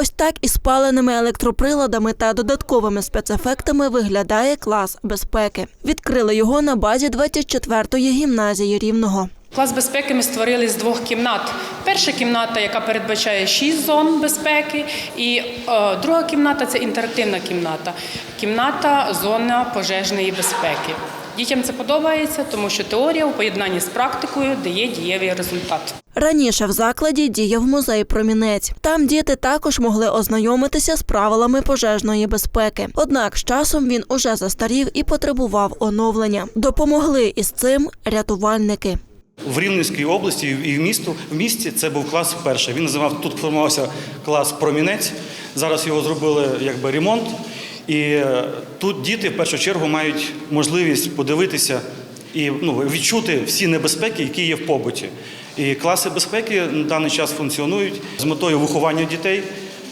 Ось так із спаленими електроприладами та додатковими спецефектами виглядає клас безпеки. Відкрили його на базі 24-ї гімназії Рівного. Клас безпеки ми створили з двох кімнат. Перша кімната, яка передбачає шість зон безпеки, і е, друга кімната це інтерактивна кімната. Кімната зона пожежної безпеки. Дітям це подобається, тому що теорія у поєднанні з практикою дає дієвий результат. Раніше в закладі діяв музей Промінець. Там діти також могли ознайомитися з правилами пожежної безпеки. Однак з часом він уже застарів і потребував оновлення. Допомогли із цим рятувальники. В Рівненській області і в місту в місті це був клас перший. Він називав тут формувався клас Промінець. Зараз його зробили якби ремонт. І е, тут діти в першу чергу мають можливість подивитися і ну, відчути всі небезпеки, які є в побуті. І класи безпеки на даний час функціонують з метою виховання дітей,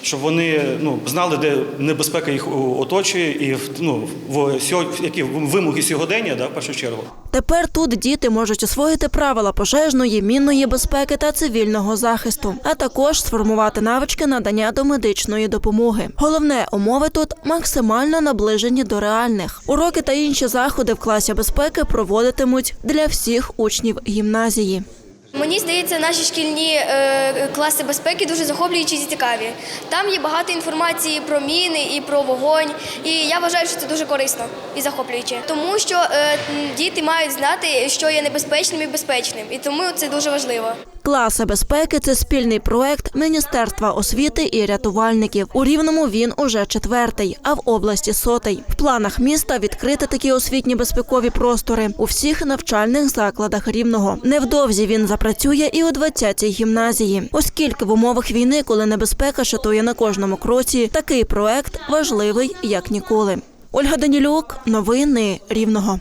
щоб вони ну, знали, де небезпека їх оточує, і ну, в, які вимоги сьогодення, да, в першу чергу. Тепер тут діти можуть освоїти правила пожежної, мінної безпеки та цивільного захисту, а також сформувати навички надання домедичної допомоги. Головне умови тут максимально наближені до реальних. Уроки та інші заходи в класі безпеки проводитимуть для всіх учнів гімназії. Мені здається, наші шкільні е, класи безпеки дуже захоплюючі і цікаві. Там є багато інформації про міни і про вогонь. І я вважаю, що це дуже корисно і захоплююче, тому що е, діти мають знати, що є небезпечним і безпечним, і тому це дуже важливо. Класи безпеки це спільний проект Міністерства освіти і рятувальників. У рівному він уже четвертий, а в області сотий. В планах міста відкрити такі освітні безпекові простори у всіх навчальних закладах рівного. Невдовзі він запрацює і у 20-й гімназії, оскільки в умовах війни, коли небезпека шатує на кожному кроці, такий проект важливий як ніколи. Ольга Данілюк, новини Рівного.